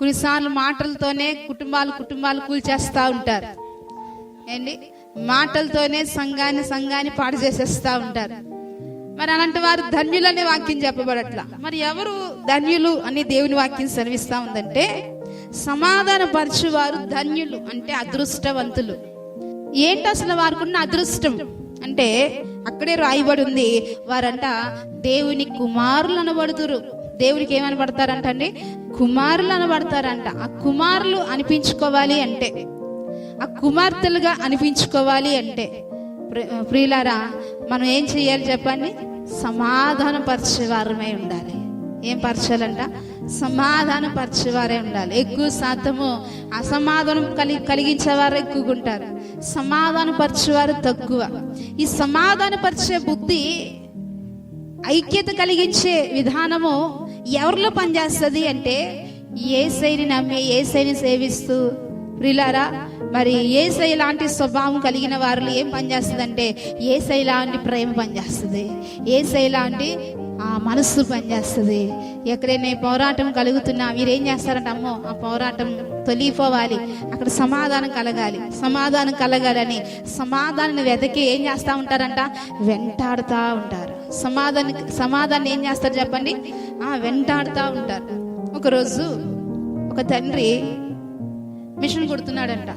కొన్నిసార్లు మాటలతోనే కుటుంబాలు కుటుంబాలు కూల్చేస్తూ ఉంటారు. ఏంటి? మాటలతోనే సంఘాన్ని సంఘాన్ని పాడు చేసేస్తూ ఉంటారు. మరి అలాంటి వారు ధన్యులనే వాక్యం చెప్పబడట్లా. మరి ఎవరు ధన్యులు అని దేవుని వాక్యం సెలవిస్తా ఉందంటే సమాధాన పరచువారు ధన్యులు అంటే అదృష్టవంతులు. ఏంటి అసలు వారికున్న అదృష్టం? అంటే అక్కడే రాయబడి ఉంది వారంట దేవుని కుమారులు అనబడుతురు దేవుడికి ఏమనబడతారంట అండి కుమారులు అనబడతారంట. ఆ కుమారులు అనిపించుకోవాలి అంటే ఆ కుమార్తెలుగా అనిపించుకోవాలి అంటే ప్రియులారా మనం ఏం చేయాలి చెప్పండి? సమాధాన పరిచేవారమై ఉండాలి. ఏం పరచాలంట? సమాధాన పరిచేవారే ఉండాలి. ఎక్కువ శాతము అసమాధానం కలిగి కలిగించేవారు ఎక్కువగా ఉంటారు. సమాధాన పరిచేవారు తక్కువ. ఈ సమాధాన పరిచే బుద్ధి ఐక్యత కలిగించే విధానము ఎవరిలో పనిచేస్తుంది అంటే ఏ శైని నమ్మి ఏ శైని సేవిస్తూ. ప్రిలారా మరి ఏసై లాంటి స్వభావం కలిగిన వారిలో ఏం పనిచేస్తుంది ఏసై లాంటి ప్రేమ పనిచేస్తుంది ఏసై లాంటి ఆ మనస్సు పనిచేస్తుంది. ఎక్కడైనా పోరాటం కలుగుతున్నా మీరేం చేస్తారంటే అమ్మో ఆ పోరాటం తొలిగిపోవాలి. అక్కడ సమాధానం కలగాలి. సమాధానం కలగాలని సమాధానం వెతకి ఏం చేస్తూ ఉంటారంట? వెంటాడుతూ ఉంటారు. సమాధాన సమాధానం ఏం చేస్తారు చెప్పండి? ఆ వెంటాడుతూ ఉంటారు. ఒకరోజు ఒక తండ్రి మిషన్ కుడుతున్నాడంట.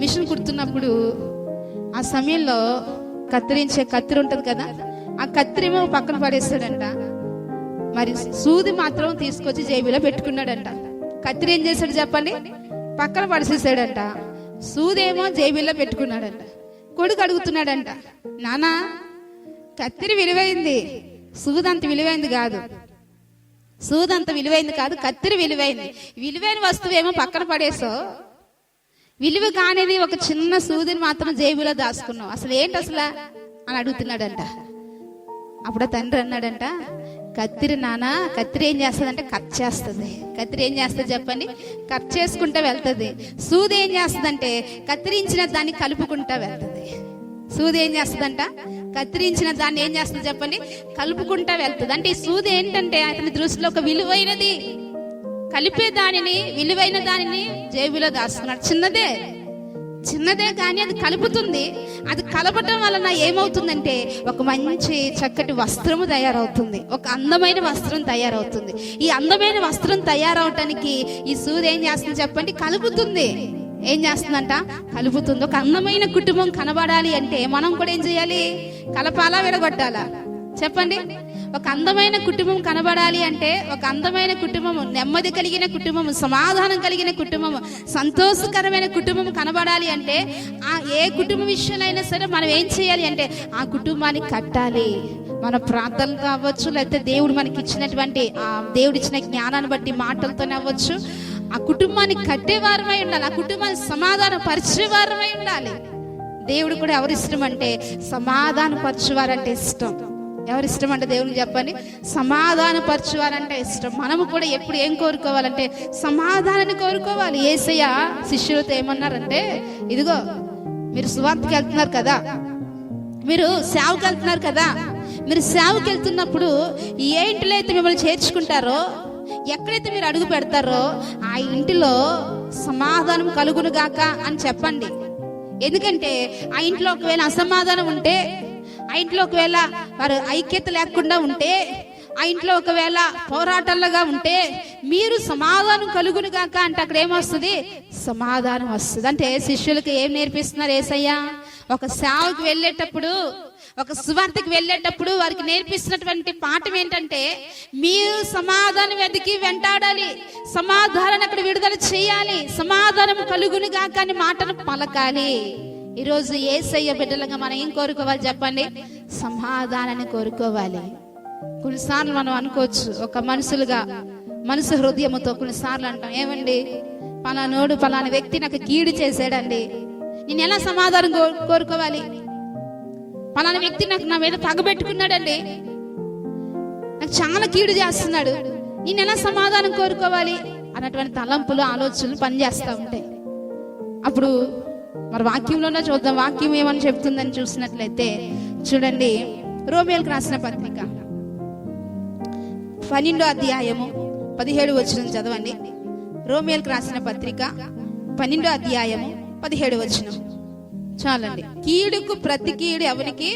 మిషన్ కుడుతున్నప్పుడు ఆ సమయంలో కత్తిరించే కత్తిరి ఉంటుంది కదా? ఆ కత్తిరేమో పక్కన పడేస్తాడంట. మరి సూది మాత్రం తీసుకొచ్చి జేబులో పెట్టుకున్నాడంట. కత్తిరి ఏం చేశాడు చెప్పండి? పక్కన పడిసేసాడంట. సూదేమో జేబీలో పెట్టుకున్నాడంట. కొడుకు అడుగుతున్నాడంట నానా కత్తిరి విలువైంది. సూదంత విలువైంది కాదు. సూదంత విలువైంది కాదు కత్తిరి విలువైంది. విలువైన వస్తువు ఏమో పక్కన పడేసో విలువ కానిది ఒక చిన్న సూదిని మాత్రం జేబులో దాచుకున్నావు. అసలు ఏంటి అసలు? అని అడుగుతున్నాడంట. అప్పుడు తండ్రి అన్నాడంట కత్తిరి నాన్న కత్తిరి ఏం చేస్తుందంటే కట్ చేస్తుంది. కత్తిరి ఏం చేస్తుంది చెప్పండి? కట్ చేసుకుంటా వెళ్తుంది. సూది ఏం చేస్తుందంటే కత్తిరించిన దాన్ని కలుపుకుంటా వెళ్తుంది. సూది ఏం చేస్తుందంట? కత్తిరించిన దాన్ని ఏం చేస్తుంది చెప్పండి? కలుపుకుంటా వెళ్తుంది. అంటే ఈ సూది ఏంటంటే అతని దృష్టిలో ఒక విలువైనది. కలిపే దానిని విలువైన దానిని జేబులో దాచుకున్నాడు. చిన్నదే. చిన్నదే కానీ అది కలుపుతుంది. అది కలపటం వలన ఏమవుతుందంటే ఒక మంచి చక్కటి వస్త్రము తయారవుతుంది. ఒక అందమైన వస్త్రం తయారవుతుంది. ఈ అందమైన వస్త్రం తయారవటానికి ఈ సూది ఏం చేస్తుంది చెప్పండి? కలుపుతుంది. ఏం చేస్తుందంట? కలుపుతుంది. ఒక అందమైన కుటుంబం కనబడాలి అంటే మనం కూడా ఏం చేయాలి? కలపాలా విడగొట్టాలా? చెప్పండి. ఒక అందమైన కుటుంబం కనబడాలి అంటే ఒక అందమైన కుటుంబము నెమ్మది కలిగిన కుటుంబము సమాధానం కలిగిన కుటుంబము సంతోషకరమైన కుటుంబం కనబడాలి అంటే ఆ ఏ కుటుంబ విషయంలో సరే మనం ఏం చేయాలి అంటే ఆ కుటుంబాన్ని కట్టాలి. మన ప్రార్థనలు అవ్వచ్చు లేకపోతే దేవుడు మనకి ఇచ్చినటువంటి ఆ దేవుడు ఇచ్చిన జ్ఞానాన్ని బట్టి మాటలతోనే అవ్వచ్చు. ఆ కుటుంబాన్ని కట్టేవారమై ఉండాలి ఆ కుటుంబాన్ని సమాధానం పరిచేవారమై ఉండాలి. దేవుడు కూడా ఎవరు ఇష్టం అంటే సమాధానపరచేవారంటే ఇష్టం. ఎవరు ఇష్టం అంటే దేవుని చెప్పండి. సమాధాన పరచువారంటే ఇష్టం. మనము కూడా ఎప్పుడు ఏం కోరుకోవాలంటే సమాధానాన్ని కోరుకోవాలి. ఏసయ్య శిష్యులతో ఏమన్నారంటే ఇదిగో మీరు సువార్తకి వెళ్తున్నారు కదా. మీరు సేవకి వెళ్తున్నారు కదా. మీరు సేవకి వెళ్తున్నప్పుడు ఏ ఇంటిలో అయితే మిమ్మల్ని చేర్చుకుంటారో ఎక్కడైతే మీరు అడుగు పెడతారో ఆ ఇంటిలో సమాధానం కలుగును గాక అని చెప్పండి. ఎందుకంటే ఆ ఇంట్లో ఒకవేళ అసమాధానం ఉంటే ఆ ఇంట్లో ఒకవేళ వారు ఐక్యత లేకుండా ఉంటే ఆ ఇంట్లో ఒకవేళ పోరాటాలుగా ఉంటే మీరు సమాధానం కలుగును గాక అంటే అక్కడ ఏమొస్తుంది? సమాధానం వస్తుంది. అంటే శిష్యులకు ఏం నేర్పిస్తున్నారు ఏసయ్యా? ఒక సేవకు వెళ్ళేటప్పుడు ఒక సువార్తకి వెళ్ళేటప్పుడు వారికి నేర్పిస్తున్నటువంటి పాఠం ఏంటంటే మీరు సమాధానం వెతికి వెంటాడాలి. సమాధానం అక్కడ విడుదల చేయాలి. సమాధానం కలుగును కానీ మాటను పలకాలి. ఈరోజు ఏసయ్య బిడ్డలుగా మనం ఏం కోరుకోవాలి చెప్పండి? సమాధానాన్ని కోరుకోవాలి. కొన్నిసార్లు మనం అనుకోవచ్చు ఒక మనుషులుగా మనసు హృదయముతో కొన్నిసార్లు అంటాం ఏమండి? పలానోడు పలానా వ్యక్తి నాకు కీడు చేశాడండి. నేను ఎలా సమాధానం కోరుకోవాలి? పలానా వ్యక్తి నాకు నా మీద తగబెట్టుకున్నాడండి నాకు చాలా కీడు చేస్తున్నాడు. నేను ఎలా సమాధానం కోరుకోవాలి? అన్నటువంటి తలంపులు ఆలోచనలు పనిచేస్తూ ఉంటాయి. అప్పుడు మరి వాక్యంలోనే చూద్దాం. వాక్యం ఏమని చెప్తుందని చూసినట్లయితే చూడండి. రోమియోలకు రాసిన పత్రిక పన్నెండో అధ్యాయము పదిహేడు వచ్చిన చదవండి. రోమియోలకు రాసిన పత్రిక పన్నెండో అధ్యాయము పదిహేడు వచ్చిన చాలండి. కీడుకు ప్రతి కీడు ఎవరికి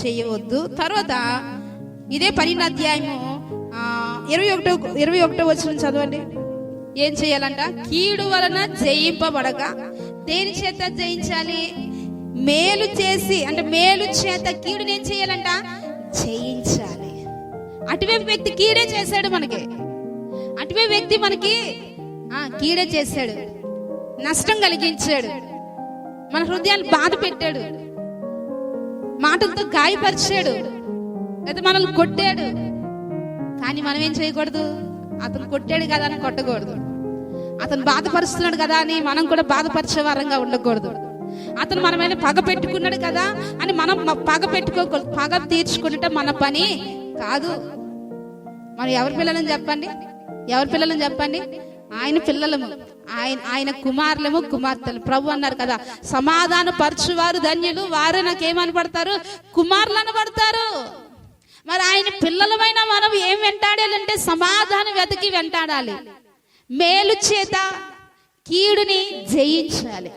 చేయవద్దు. తర్వాత ఇదే పన్నెండు అధ్యాయము ఇరవై ఒకటో ఇరవై ఒకటో వచ్చిన చదవండి. ఏం చేయాలంట? కీడు వలన జయింపబడక దేని చేత జయించాలి? మేలు చేసి అంటే మేలు చేత కీడుని ఏం చేయాలంట? జయించాలి అటువైపు వ్యక్తి కీడే చేశాడు మనకి. అటువైపు వ్యక్తి మనకి ఆ కీడే చేశాడు. నష్టం కలిగించాడు. మన హృదయాన్ని బాధ పెట్టాడు. మాటలతో గాయపరిచాడు. లేదా మనల్ని కొట్టాడు. కానీ మనం ఏం చేయకూడదు? అతను కొట్టాడు కదా అని కొట్టకూడదు. అతను బాధపరుస్తున్నాడు కదా అని మనం కూడా బాధపరిచే వారంగా ఉండకూడదు. అతను మన మీద పగ పెట్టుకున్నాడు కదా అని మనం పగ పెట్టుకోకూడదు. పగ తీర్చుకుంటే మన పని కాదు. మరి ఎవరి పిల్లలని చెప్పండి? ఎవరి పిల్లలని చెప్పండి? ఆయన పిల్లలము. ఆయన ఆయన కుమారులము కుమార్తెలు. ప్రభు అన్నారు కదా సమాధాన పరచువారు ధన్యులు. వారే నాకు పడతారు కుమారులను పడతారు. మరి ఆయన పిల్లలమైన మనం ఏం వెంటాడాలంటే సమాధానం వెతికి వెంటాడాలి. మేలు చేత కీడుని జయించాలి.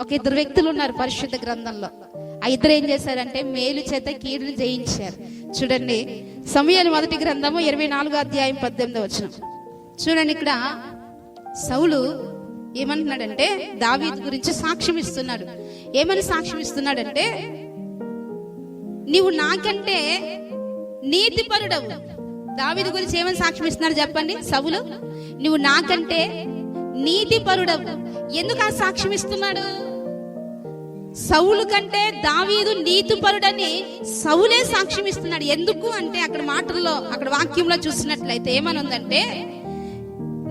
ఒక ఇద్దరు వ్యక్తులు ఉన్నారు పరిశుద్ధ గ్రంథంలో. ఆ ఇద్దరు ఏం చేశారంటే మేలు చేత కీడుని జయించారు. చూడండి సమయాలు మొదటి గ్రంథము ఇరవై నాలుగో అధ్యాయం పద్దెనిమిది వచ్చిన చూడండి ఇక్కడ సౌలు ఏమంటున్నాడంటే దావీదు గురించి సాక్ష్యం ఇస్తున్నాడు. ఏమని సాక్ష్యం ఇస్తున్నాడంటే నీవు నాకంటే నీతిపరుడవు. దావీదు గురించి ఏమని సాక్ష్యం ఇస్తున్నారు చెప్పండి? సవులు నువ్వు నాకంటే నీతిపరుడవు. ఎందుకు ఆ సాక్ష్యం ఇస్తున్నాడు? సౌలు కంటే దావీదు నీతిపరుడని సౌలే సాక్ష్యం ఇస్తున్నాడు. ఎందుకు అంటే అక్కడ మాటల్లో అక్కడ వాక్యంలో చూసినట్లయితే ఏమని ఉందంటే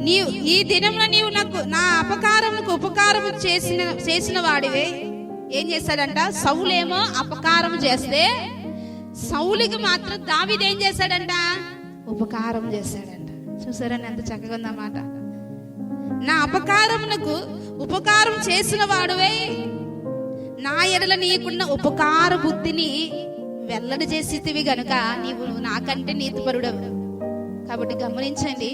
నీవు ఈ దినంలో నీవు నాకు నా అపకారములకు ఉపకారం చేసిన చేసిన వాడివే. ఏం చేశాడంట? సౌలేమో అపకారం చేస్తే సౌలికి మాత్రం దావిదేం చేశాడంట? ఉపకారం చేశాడంట. చూసారని ఎంత చక్కగా ఉందన్నమాట నా అపకారమునకు ఉపకారం చేసిన వాడువే. నా ఎడల నీకున్న ఉపకార బుద్ధిని వెల్లడి చేసేవి గనుక నీవు నాకంటే నీతిపరుడవు. కాబట్టి గమనించండి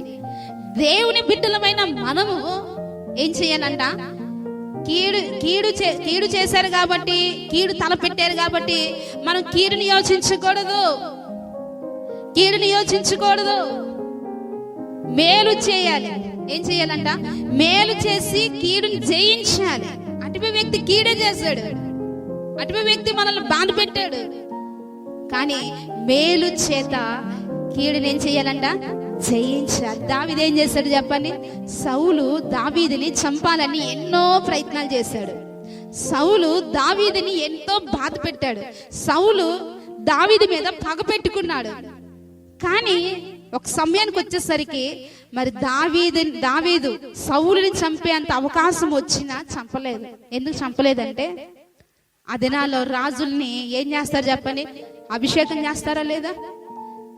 దేవుని బిడ్డలమైన మనము ఏం చేయాలంట కీడు కీడు చే కీడు చేశారు కాబట్టి కీడు తలపెట్టారు కాబట్టి మనం కీడుని యోచించకూడదు. కీడుని యోచించకూడదు మేలు చేయాలి. ఏం చేయాలంట? మేలు చేసి కీడుని జయించాలి. అటుపై వ్యక్తి కీడే చేశాడు. అటుపై వ్యక్తి మనల్ని బాధ పెట్టాడు. కానీ మేలు చేత కీడుని ఏం చేయాలంట? జయించాలి. దావిది ఏం చేశాడు చెప్పండి? సౌలు దావీదిని చంపాలని ఎన్నో ప్రయత్నాలు చేశాడు. సౌలు దావీదిని ఎంతో బాధ పెట్టాడు. సౌలు దావీది మీద పగ పెట్టుకున్నాడు. కానీ ఒక సమయానికి వచ్చేసరికి మరి దావీదు దావీదు సౌలుని చంపేంత అవకాశం వచ్చినా చంపలేదు. ఎందుకు చంపలేదంటే ఆ దినాల్లో రాజుల్ని ఏం చేస్తారు చెప్పని అభిషేకం చేస్తారా లేదా?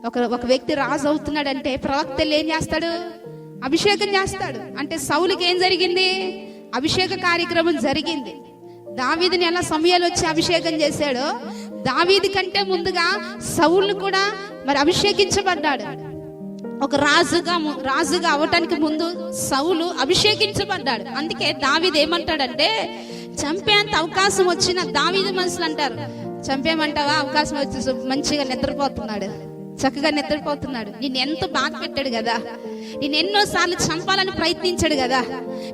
ఒక ఒక వ్యక్తి రాజు అవుతున్నాడంటే ప్రవక్తలు ఏం చేస్తాడు? అభిషేకం చేస్తాడు. అంటే సౌలుకి ఏం జరిగింది? అభిషేక కార్యక్రమం జరిగింది. దావీదిని ఎలా సమయాలు వచ్చి అభిషేకం చేశాడో దావీది కంటే ముందుగా సౌలు కూడా మరి అభిషేకించబడ్డాడు. ఒక రాజుగా రాజుగా అవటానికి ముందు సౌలు అభిషేకించబడ్డాడు. అందుకే దావీది ఏమంటాడంటే చంపేంత అవకాశం వచ్చిన దావీదు మనుషులు అంటారు. చంపేమంటావా అవకాశం వచ్చి మంచిగా నిద్రపోతున్నాడు. చక్కగా నిద్రపోతున్నాడు. నిన్ను ఎంత బాధ పెట్టాడు కదా? నేను ఎన్నో సార్లు చంపాలని ప్రయత్నించాడు కదా?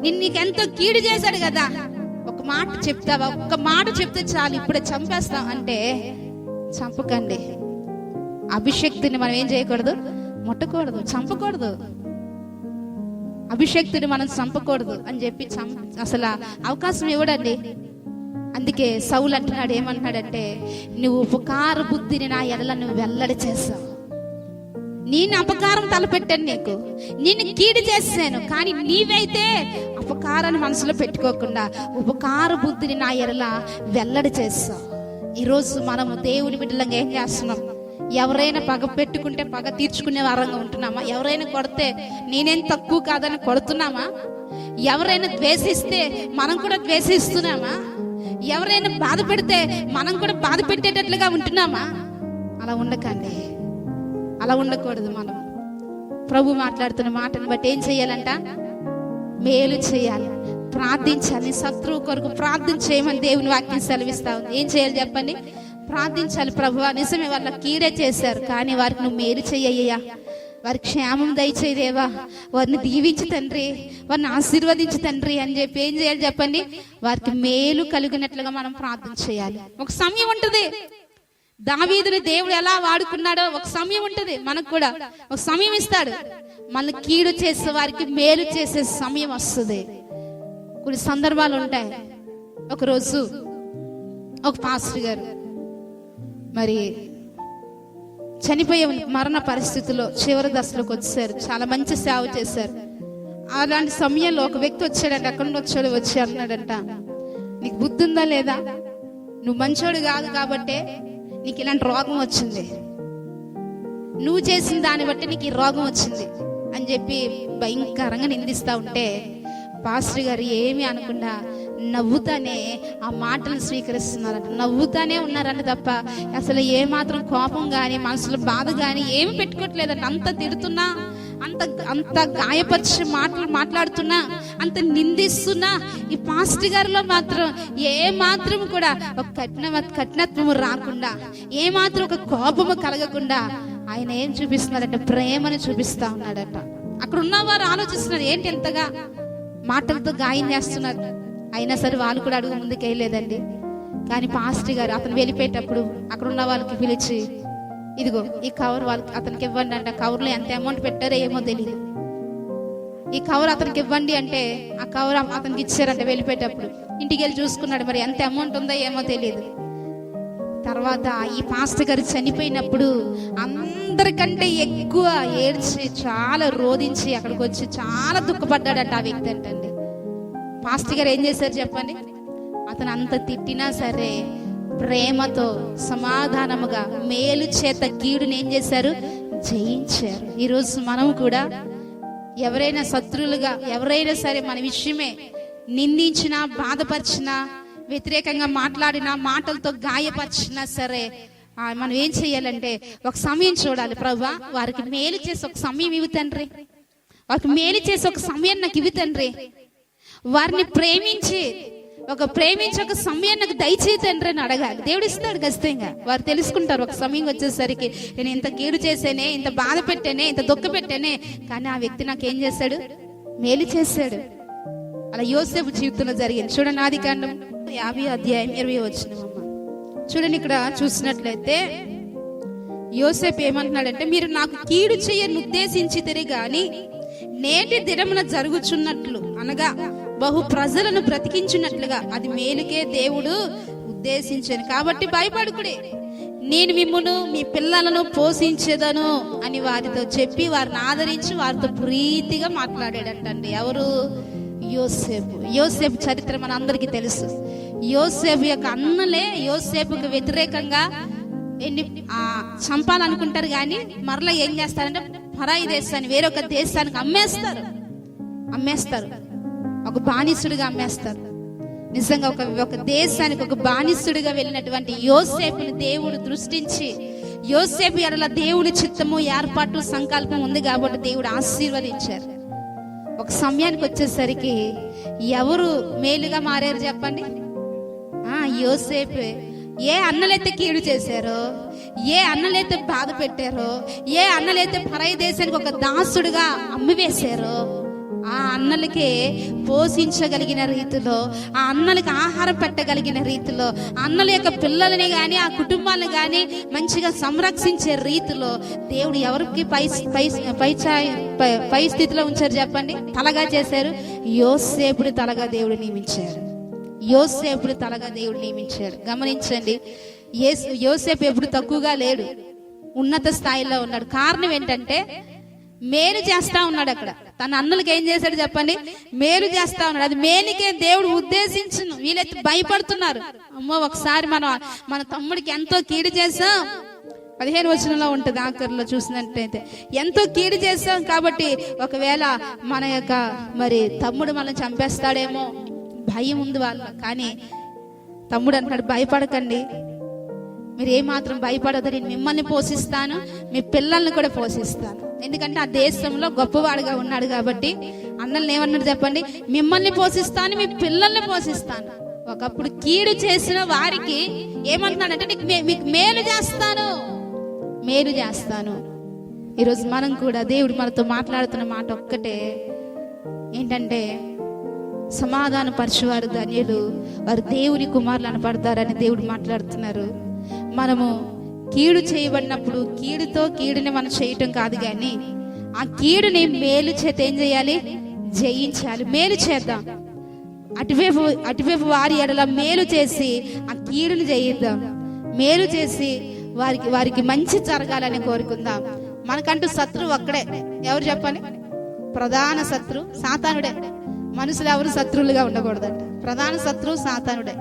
నిన్ను నీకెంతో కీడు చేశాడు కదా? మాట చెప్తావా? ఒక్క మాట చెప్తే చాలు ఇప్పుడే చంపేస్తాం అంటే చంపకండి. అభిషక్తిని మనం ఏం చేయకూడదు? ముట్టకూడదు చంపకూడదు. అభిషక్తిని మనం చంపకూడదు అని చెప్పి అసలు అవకాశం ఇవ్వడండి. అందుకే సౌలు అంటున్నాడు ఏమంటున్నాడంటే నువ్వు ఉపకార బుద్ధిని నా ఎడల నువ్వు వెల్లడి చేస్తావు నేను అపకారం తలపెట్టాను నీకు. నేను కీడు చేసాను కానీ నీవైతే అపకారాన్ని మనసులో పెట్టుకోకుండా ఉపకార బుద్ధిని నా ఎరల వెల్లడి చేస్తావు ఈరోజు మనము దేవుని బిడ్డలంగా ఏం చేస్తున్నాం? ఎవరైనా పగ పెట్టుకుంటే పగ తీర్చుకునే వారంగా ఉంటున్నామా? ఎవరైనా కొడితే నేనేం తక్కువ కాదని కొడుతున్నామా? ఎవరైనా ద్వేషిస్తే మనం కూడా ద్వేషిస్తున్నామా? ఎవరైనా బాధ పెడితే మనం కూడా బాధ పెట్టేటట్లుగా ఉంటున్నామా? అలా ఉండకండి. అలా ఉండకూడదు మనం. ప్రభు మాట్లాడుతున్న మాటను బట్టి ఏం చేయాలంట? మేలు చేయాలి. ప్రార్థించాలి. శత్రువు కొరకు ప్రార్థన చేయమని దేవుని వాక్యం సెలవిస్తా ఉంది. ఏం చేయాలి చెప్పండి? ప్రార్థించాలి. ప్రభు నిజమే వాళ్ళ కీడే చేశారు. కానీ వారికి నువ్వు మేలు చెయ్యయ్యా. వారి క్షేమం దయచేదేవా వారిని దీవించి తండ్రి. వారిని ఆశీర్వదించి తండ్రి అని చెప్పి ఏం చేయాలి చెప్పండి? వారికి మేలు కలిగినట్లుగా మనం ప్రార్థన చేయాలి. ఒక సమయం ఉంటుంది. దావీదుని దేవుడు ఎలా వాడుకున్నాడో ఒక సమయం ఉంటుంది మనకు కూడా. ఒక సమయం ఇస్తాడు. మన కీడు చేసే వారికి మేలు చేసే సమయం వస్తుంది. కొన్ని సందర్భాలు ఉంటాయి. ఒకరోజు ఒక పాస్టర్ గారు మరి చనిపోయే మరణ పరిస్థితిలో చివరి దశలోకి వచ్చారు. చాలా మంచి సేవ చేశారు. అలాంటి సమయంలో ఒక వ్యక్తి వచ్చాడంట అక్కడ నుండి వచ్చాడు వచ్చి అన్నాడంట నీకు బుద్ధి ఉందా లేదా? నువ్వు మంచోడు కాదు కాబట్టే నీకు ఇలాంటి రోగం వచ్చింది. నువ్వు చేసిన దాన్ని బట్టి నీకు ఈ రోగం వచ్చింది అని చెప్పి భయంకరంగా నిందిస్తా ఉంటే పాస్టర్ గారు ఏమీ అనకుండా నవ్వుతానే ఆ మాటను స్వీకరిస్తున్నారంట. నవ్వుతానే ఉన్నారంట తప్ప అసలు ఏమాత్రం కోపం కానీ మనసులో బాధ కానీ ఏమి పెట్టుకోవట్లేదంట. అంత తిడుతున్నా అంత అంత గాయపరిచి మాటలు మాట్లాడుతున్నా అంత నిందిస్తున్నా ఈ పాస్ట్ గారిలో మాత్రం ఏ మాత్రం కూడా ఒక కఠిన కఠినత్వము రాకుండా ఏ మాత్రం ఒక కోపము కలగకుండా ఆయన ఏం చూపిస్తున్నాడంటే ప్రేమను చూపిస్తా ఉన్నాడట. అక్కడ ఉన్నవారు ఆలోచిస్తున్నారు ఏంటి ఎంతగా మాటలతో గాయం చేస్తున్నారు. అయినా సరే వాళ్ళు కూడా అడుగు ముందుకు వెళ్ళలేదండి కానీ పాస్టర్ గారు అతను వెళ్ళిపోయేటప్పుడు అక్కడ ఉన్న వాళ్ళకి పిలిచి ఇదిగో ఈ కవర్ వాళ్ళకి అతనికి ఇవ్వండి అంటే. ఆ కవర్లో ఎంత అమౌంట్ పెట్టారో ఏమో తెలియదు ఈ కవర్ అతనికి ఇవ్వండి అంటే ఆ కవర్ అతనికి ఇచ్చారంట వెళ్ళిపోయేటప్పుడు. ఇంటికి వెళ్ళి చూసుకున్నాడు మరి ఎంత అమౌంట్ ఉందో ఏమో తెలియదు తర్వాత ఈ పాస్టర్ గారు చనిపోయినప్పుడు అందరికంటే ఎక్కువ ఏడ్చి చాలా రోధించి అక్కడికి వచ్చి చాలా దుఃఖపడ్డాడట ఆ వ్యక్తి అంటండి. పాస్టర్ గారు ఏం చేశారు చెప్పండి? అతను అంత తిట్టినా సరే ప్రేమతో సమాధానముగా మేలు చేత కీడుని ఏం చేశారు? జయించారు. ఈరోజు మనం కూడా ఎవరైనా శత్రువులుగా ఎవరైనా సరే మన విషయమే నిందించినా బాధపరిచినా వ్యతిరేకంగా మాట్లాడినా మాటలతో గాయపరిచినా సరే మనం ఏం చేయాలంటే ఒక సమయం చూడాలి. ప్రభా వారికి మేలు చేసి ఒక సమయం ఇవి తండ్రి. వారికి మేలు చేసి ఒక సమయం నాకు ఇవి తండ్రి. వారిని ప్రేమించి ఒక ప్రేమించి ఒక సమయం నాకు దయచేయి తండ్రి అని అడగాలి. దేవుడు ఇస్తాడు ఖచ్చితంగా. వారు తెలుసుకుంటారు ఒక సమయం వచ్చేసరికి నేను ఇంత కీడు చేసేనే ఇంత బాధ పెట్టానే ఇంత దుఃఖ పెట్టానే కానీ ఆ వ్యక్తి నాకు ఏం చేశాడు? మేలు చేశాడు. అలా యోసేపు జీవితంలో జరిగింది. చూడండి ఆది కాండం యాభై అధ్యాయం ఇరవై వచ్చిన చూడండి ఇక్కడ చూసినట్లయితే యోసేపు ఏమంటున్నాడంటే మీరు నాకు కీడు చేయని ఉద్దేశించి గాని నేటి దినమున జరుగుచున్నట్లు అనగా బహు ప్రజలను బ్రతికించినట్లుగా అది మేలుకే దేవుడు ఉద్దేశించాను కాబట్టి భయపడుకుడే. నేను మిమ్మును మీ పిల్లలను పోషించేదను అని వారితో చెప్పి వారిని ఆదరించి వారితో ప్రీతిగా మాట్లాడాడంటండి ఎవరు? యోసేపు. యోసేపు చరిత్ర మన అందరికీ తెలుసు. యోసేపు యొక్క అన్నలే యోసేపుకి వ్యతిరేకంగా ఎన్ని చంపాలనుకుంటారు కానీ మరలా ఏం చేస్తారంటే పరాయి దేశాన్ని వేరొక దేశానికి అమ్మేస్తారు. అమ్మేస్తారు. ఒక బానిసుడిగా అమ్మేస్తారు. నిజంగా ఒక ఒక దేశానికి ఒక బానిసుడిగా వెళ్ళినటువంటి యోసేపుని దేవుడు దృష్టించి యోసేపు ఎడల దేవుడి చిత్తము ఏర్పాటు సంకల్పం ఉంది కాబట్టి దేవుడు ఆశీర్వదించారు. ఒక సమయానికి వచ్చేసరికి ఎవరు మేలుగా మారారు చెప్పండి? యోసేపు. ఏ అన్నలైతే కీడు చేశారో? ఏ అన్నలైతే బాధ పెట్టారో? ఏ అన్నలైతే పరాయి దేశానికి ఒక దాసుడుగా అమ్మివేశారో ఆ అన్నలకే పోషించగలిగిన రీతిలో ఆ అన్నలకి ఆహారం పెట్టగలిగిన రీతిలో అన్నల యొక్క పిల్లలని కానీ ఆ కుటుంబాన్ని కానీ మంచిగా సంరక్షించే రీతిలో దేవుడు ఎవరికి పై పై పై పై- స్థితిలో ఉంచారు చెప్పండి? తలగా చేశారు. యోసేపుడు తలగా దేవుడు నియమించారు. యోసేపుడు తలగా దేవుడు నియమించాడు గమనించండి యోసేపు ఎప్పుడు తక్కువగా లేడు. ఉన్నత స్థాయిలో ఉన్నాడు. కారణం ఏంటంటే మేలు చేస్తా ఉన్నాడు అక్కడ. తన అన్నలకి ఏం చేశాడు చెప్పండి? మేలు చేస్తా ఉన్నాడు. అది మేలుకే దేవుడు ఉద్దేశించిన. వీళ్ళైతే భయపడుతున్నారు. అమ్మో ఒకసారి మనం మన తమ్ముడికి ఎంతో కీడు చేసాం పదిహేను వచనంలో ఉంటుంది ఆఖరిలో చూసినట్టయితే. ఎంతో కీడు చేసాం కాబట్టి ఒకవేళ మన యొక్క మరి తమ్ముడు మనం చంపేస్తాడేమో భయం ఉంది వాళ్ళ కానీ తమ్ముడు అంటాడు భయపడకండి. మీరు ఏమాత్రం భయపడదు నేను మిమ్మల్ని పోషిస్తాను. మీ పిల్లల్ని కూడా పోషిస్తాను. ఎందుకంటే ఆ దేశంలో గొప్పవాడుగా ఉన్నాడు కాబట్టి అందరిని ఏమన్నాడు చెప్పండి? మిమ్మల్ని పోషిస్తాను మీ పిల్లల్ని పోషిస్తాను. ఒకప్పుడు కీడు చేసిన వారికి ఏమంటున్నాడంటే నీకు మే- మీకు మేలు చేస్తాను మేలు చేస్తాను. ఈరోజు మనం కూడా దేవుడు మనతో మాట్లాడుతున్న మాట ఒక్కటే. ఏంటంటే సమాధాన పరచువారు ధన్యులు వారు దేవుని కుమారులు అనపడతారని దేవుడు మాట్లాడుతున్నారు. మనము కీడు చేయబడినప్పుడు కీడుతో కీడుని మనం చేయటం కాదు కానీ ఆ కీడుని మేలు చేత ఏం చేయాలి? జయించాలి. మేలు చేద్దాం. అటువైపు అటువైపు వారి ఎడల మేలు చేసి ఆ కీడుని జయిద్దాం. మేలు చేసి వారికి వారికి మంచి జరగాలని కోరుకుందాం. మనకంటూ శత్రువు ఒక్కడే. ఎవరు చెప్పాలి? ప్రధాన శత్రు సాతానుడే. మనుషులు ఎవరు శత్రువులుగా ఉండకూడదంట. ప్రధాన శత్రువు సాతానుడే.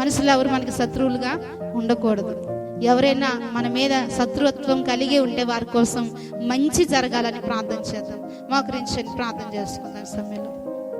మనుషులు ఎవరు మనకి శత్రువులుగా ఉండకూడదు. ఎవరైనా మన మీద శత్రుత్వం కలిగి ఉంటే వారి కోసం మంచి జరగాలని ప్రార్థన చేద్దాం. మోకరించి ప్రార్థన చేసుకుందాం సమయంలో.